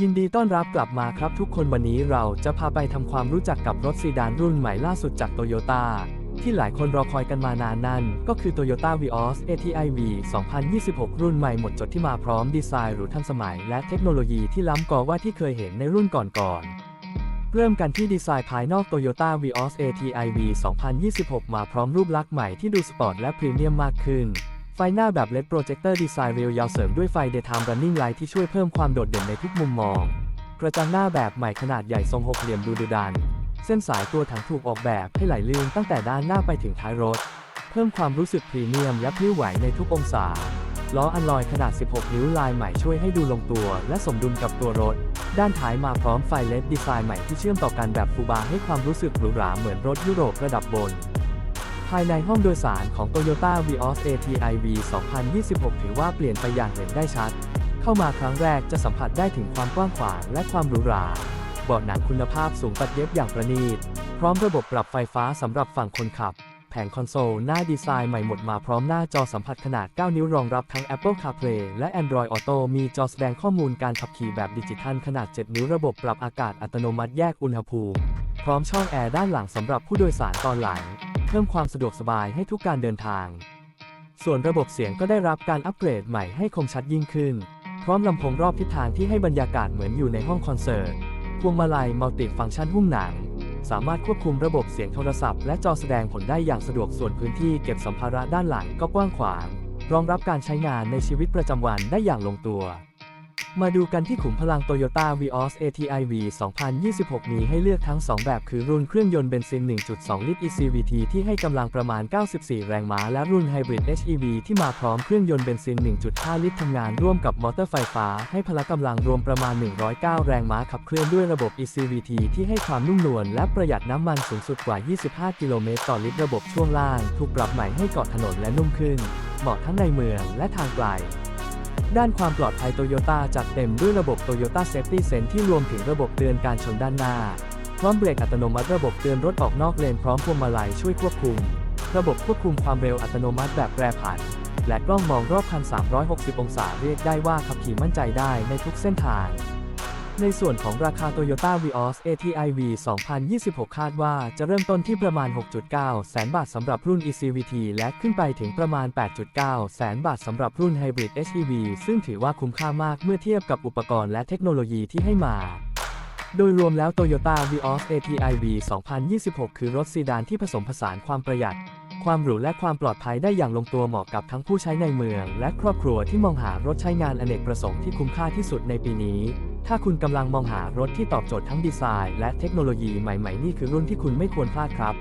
ยินดีต้อนรับกลับมาครับทุกคนวันนี้เราจะพาไปทำความรู้จักกับรถซีดานรุ่นใหม่ล่าสุดจากโตโยต้าที่หลายคนรอคอยกันมานานนั่น ก็คือ Toyota Vios ATI V 2026 รุ่นใหม่หมดจดที่มาพร้อมดีไซน์หรูทันสมัย และเทคโนโลยีที่ล้ำกว่าว่าที่เคยเห็นในรุ่นก่อนๆเริ่มกันที่ดีไซน์ภายนอก Toyota Vios ATI V 2026 มาพร้อมรูปลักษณ์ใหม่ที่ดูสปอร์ตและพรีเมียมมากขึ้น ไฟหน้าแบบ LED Projector ดีไซน์เรียวยาวเสริมด้วยไฟ Daytime Running Light ที่ช่วยเพิ่มความโดดเด่นในทุกมุมมอง กระจังหน้าแบบใหม่ขนาดใหญ่ทรงหกเหลี่ยมดูดุดัน เส้นสายตัวถังถูกออกแบบให้ไหลลื่นตั้งแต่ด้านหน้าไปถึงท้ายรถ เพิ่มความรู้สึกพรีเมียมและพลิ้วไหวในทุกองศา ล้ออัลลอยขนาด 16 นิ้วลายใหม่ช่วยให้ดูลงตัว และสมดุลกับตัวรถ ด้านท้ายมาพร้อมไฟเลดดีไซน์ใหม่ที่เชื่อมต่อกันแบบฟูบาร์ให้ความรู้สึกหรูหราเหมือนรถยุโรประดับบนายในห้องโดยสารของ Toyota Vios ATI V 2026 ถือว่าเปลี่ยนไปอย่างเห็นได้ชัด เข้ามาครั้งแรกจะสัมผัสได้ถึงความกว้างขวางและความหรูหราเบาะหนังคุณภาพสูงตัดเย็บอย่างประณีต พร้อมระบบปรับไฟฟ้าสำหรับฝั่งคนขับ แผงคอนโซลหน้าดีไซน์ใหม่หมดมาพร้อมหน้าจอสัมผัสขนาด 9 นิ้วรองรับทั้ง Apple CarPlay และ Android Auto มีจอแสดงข้อมูลการขับขี่แบบดิจิทัลขนาด 7 นิ้วระบบปรับอากาศอัตโนมัติแยกอุณหภูมิ พร้อมช่องแอร์ด้านหลังสำหรับผู้โดยสารตอนหลัง พิ่มความสะดวกสบายให้ทุกการเดินทาง ส่วนระบบเสียงก็ได้รับการอัปเกรดใหม่ให้คมชัดยิ่งขึ้น พร้อมลำโพงรอบทิศทางที่ให้บรรยากาศเหมือนอยู่ในห้องคอนเสิร์ต พวงมาลัยมัลติฟังก์ชันหุ้มหนัง สามารถควบคุมระบบเสียงโทรศัพท์และจอแสดงผลได้อย่างสะดวกส่วนพื้นที่เก็บสัมภาระด้านหลังก็กว้างขวาง รองรับการใช้งานในชีวิตประจำวันได้อย่างลงตัว มาดูกันที่ขุมพลัง Toyota Vios ATI V 2026 มีให้เลือกทั้ง 2 แบบคือรุ่นเครื่องยนต์เบนซิน 1.2 ลิตร ECVT ที่ให้กำลังประมาณ 94 แรงม้า และรุ่น Hybrid HEV ที่มาพร้อมเครื่องยนต์เบนซิน 1.5 ลิตรทำงานร่วมกับมอเตอร์ไฟฟ้า ให้พละกำลังรวมประมาณ 109 แรงม้าขับเคลื่อนด้วยระบบ ECVT ที่ให้ความนุ่มนวลและประหยัดน้ำมันสูงสุดกว่า 25 กิโลเมตรต่อลิตรระบบช่วงล่าง ถูกปรับใหม่ให้เกาะถนนและนุ่มขึ้น เหมาะทั้งในเมืองและทางไกล ด้านความปลอดภัยโตโยต้าจัดเต็มด้วยระบบ Toyota Safety Sense ที่รวมถึงระบบเตือนการชนด้านหน้า พร้อมเบรกอัตโนมัติระบบเตือนรถออกนอกเลนพร้อมพวงมาลัยช่วยควบคุม ระบบควบคุมความเร็วอัตโนมัติแบบแปรผัน และกล้องมองรอบคัน 360 องศาเรียกได้ว่าขับขี่มั่นใจได้ในทุกเส้นทาง ในส่วนของราคา Toyota Vios ATI V 2026 คาดว่าจะเริ่มต้นที่ประมาณ 6.9 แสนบาทสำหรับรุ่น ECVT และขึ้นไปถึงประมาณ 8.9 แสนบาทสำหรับรุ่น Hybrid HEV ซึ่งถือว่าคุ้มค่ามากเมื่อเทียบกับอุปกรณ์และเทคโนโลยีที่ให้มาโดยรวมแล้ว Toyota Vios ATI V 2026 คือรถซีดานที่ผสมผสานความประหยัด ความหรูและความปลอดภัยได้อย่างลงตัวเหมาะกับทั้งผู้ใช้ในเมือง และครอบครัวที่มองหารถใช้งานอเนกประสงค์ที่คุ้มค่าที่สุดในปีนี้ ถ้าคุณกำลังมองหารถที่ตอบโจทย์ทั้งดีไซน์และเทคโนโลยีใหม่ ๆ นี่คือรุ่นที่คุณไม่ควรพลาดครับ